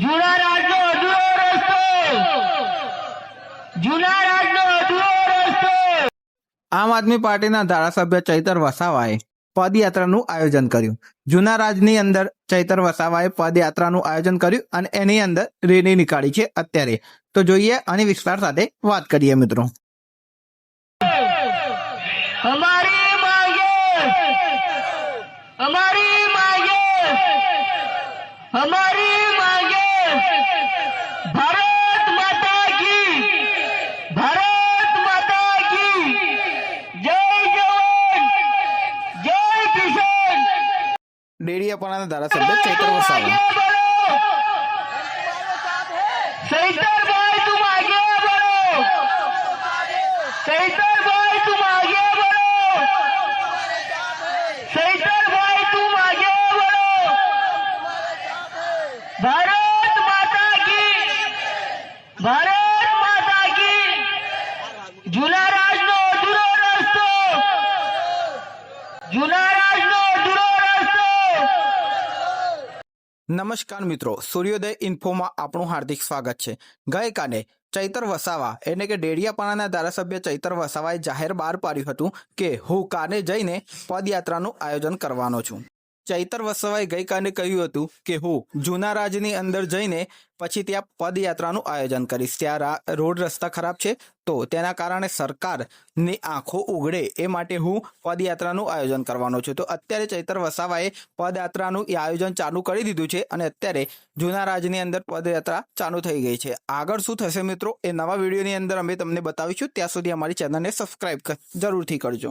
જૂના રાજનો અધૂરો રસ્તો. જૂના રાજનો અધૂરો રસ્તો. આમ આદમી પાર્ટીના ધારાસભ્ય ચૈતર વસાવાએ પદયાત્રાનું આયોજન કર્યું. જૂના રાજની અંદર ચૈતર વસાવાએ પદયાત્રાનું આયોજન કર્યું અને એની અંદર રેલી નીકાળી છે અત્યારે. તો જોઈએ અને વિસ્તાર સાથે વાત કરીએ મિત્રો. અમારી માંગે. અમારી માંગે. અમારી ભારત માતા કી. ભારત માતા કી. જય જવાન. જય કિસાન. ડેડિયાપાડાના ધારાસભ્ય ચૈતર વસાવા. સૈતરભાઈ તું આગે બરો સૈતરભાઈ ભારત માતા કી જૂના રાજનો અધૂરો રસ્તો. જૂના રાજનો અધૂરો રસ્તો. નમસ્કાર મિત્રો, સૂર્યોદય ઇન્ફોમાં આપણું હાર્દિક સ્વાગત છે. ગઈકાલે ચૈતર વસાવા એટલે કે ડેડિયાપાડાના ધારાસભ્ય ચૈતર વસાવાએ જાહેર બહાર પાડ્યું હતું કે હું કાને જઈને પદયાત્રાનું આયોજન કરવાનો છું. ચૈતર વસાવાએ ગઈકાલે કહ્યું હતું કે, હું જૂના રાજની અંદર જઈને પછી ત્યાં પદયાત્રાનું આયોજન કરીશ. ત્યાં રોડ રસ્તા ખરાબ છે, તો તેના કારણે સરકારની આંખો ઉઘડે એ માટે હું પદયાત્રાનું આયોજન કરવાનો છું. તો અત્યારે ચૈતર વસાવાએ પદયાત્રાનું આયોજન ચાલુ કરી દીધું છે અને અત્યારે જૂના રાજની અંદર પદયાત્રા ચાલુ થઈ ગઈ છે. આગળ શું થશે મિત્રો? એ નવા વિડીયોની અંદર અમે તમને બતાવીશું. ત્યાં સુધી અમારી ચેનલને સબસ્ક્રાઈબ જરૂરથી કરજો.